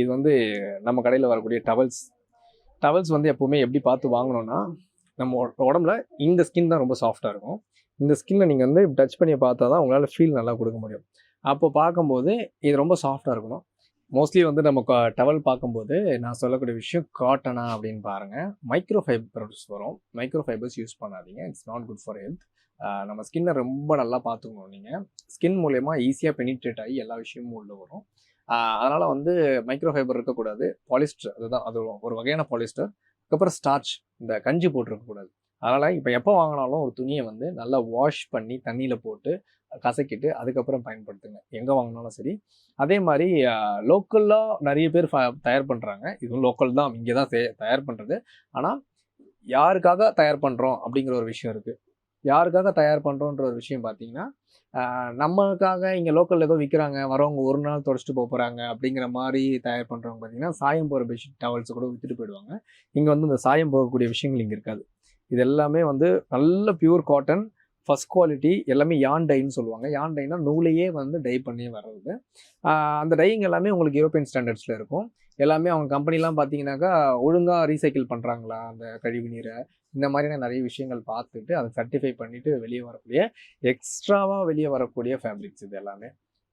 இது வந்து நம்ம கடையில் வரக்கூடிய டவல்ஸ் டவல்ஸ் வந்து எப்போவுமே எப்படி பார்த்து வாங்கணும்னா நம்ம உடம்புல இந்த ஸ்கின் தான் ரொம்ப சாஃப்டாக இருக்கும். இந்த ஸ்கின்னை நீங்கள் வந்து டச் பண்ணி பார்த்தா தான் உங்களால் ஃபீல் நல்லா கொடுக்க முடியும். அப்போ பார்க்கும்போது இது ரொம்ப சாஃப்டாக இருக்கணும். மோஸ்ட்லி வந்து நம்ம டவல் பார்க்கும்போது நான் சொல்லக்கூடிய விஷயம் காட்டனா அப்படின்னு பாருங்கள் மைக்ரோ ஃபைபர்ஸ் வரும். மைக்ரோ ஃபைபர்ஸ் யூஸ் பண்ணாதீங்க it's not good for health நம்ம ஸ்கின்னை ரொம்ப நல்லா பார்த்துக்கணும் நீங்கள் ஸ்கின் மூலயமா ஈஸியாக பெனிட்ரேட் ஆகி எல்லா விஷயமும் உள்ளே வரும். அதனால் வந்து மைக்ரோ ஃபைபர் இருக்கக்கூடாது. பாலிஸ்டர் அதுதான் அது ஒரு வகையான பாலிஸ்டர் அதுக்கப்புறம் ஸ்டார்ச் இந்த கஞ்சி போட்டிருக்கக்கூடாது. அதனால் இப்போ எப்போ வாங்கினாலும் ஒரு துணியை வந்து நல்லா வாஷ் பண்ணி தண்ணியில் போட்டு கசக்கிட்டு அதுக்கப்புறம் பயன்படுத்துங்க. எங்கே வாங்கினாலும் சரி. அதே மாதிரி லோக்கலாக நிறைய பேர் ஃப- தயார் பண்ணுறாங்க இதுவும் லோக்கல் தான். இங்கே தான் தயார் பண்ணுறது ஆனால் யாருக்காக தயார் பண்ணுறோம் அப்படிங்கிற ஒரு விஷயம் இருக்குது யாருக்காக தயார் பண்ணுறோன்ற ஒரு விஷயம் பார்த்தீங்கன்னா நம்மளுக்காக இங்கே லோக்கலில் ஏதோ விற்கிறாங்க வரவங்க ஒரு நாள் தொடச்சிட்டு போக போகிறாங்க அப்படிங்கிற மாதிரி தயார் பண்ணுறவங்க பார்த்தீங்கன்னா சாயம் போகிற பெட்ஷீட் டவல்ஸ் கூட விற்றுட்டு போயிடுவாங்க. இங்கே வந்து இந்த சாயம் போகக்கூடிய விஷயங்கள் இங்கே இருக்காது. இது எல்லாமே வந்து நல்ல பியூர் காட்டன் ஃபஸ்ட் குவாலிட்டி எல்லாமே யான் டைன்னு சொல்லுவாங்க. யான் டைனா நூலையே வந்து டை பண்ணி வர்றது. அந்த டைங் எல்லாமே உங்களுக்கு யூரோப்பியன் ஸ்டாண்டர்ட்ஸில் இருக்கும். எல்லாமே அவங்க கம்பெனிலாம் பார்த்தீங்கன்னாக்கா ஒழுங்காக ரீசைக்கிள் பண்ணுறாங்களா அந்த கழிவு நீரை? இந்த மாதிரியான நிறைய விஷயங்கள் பார்த்துட்டு அதை சர்டிஃபை பண்ணிவிட்டு வெளியே வரக்கூடிய எக்ஸ்ட்ராவாக வெளியே வரக்கூடிய ஃபேப்ரிக்ஸ் இது எல்லாமே.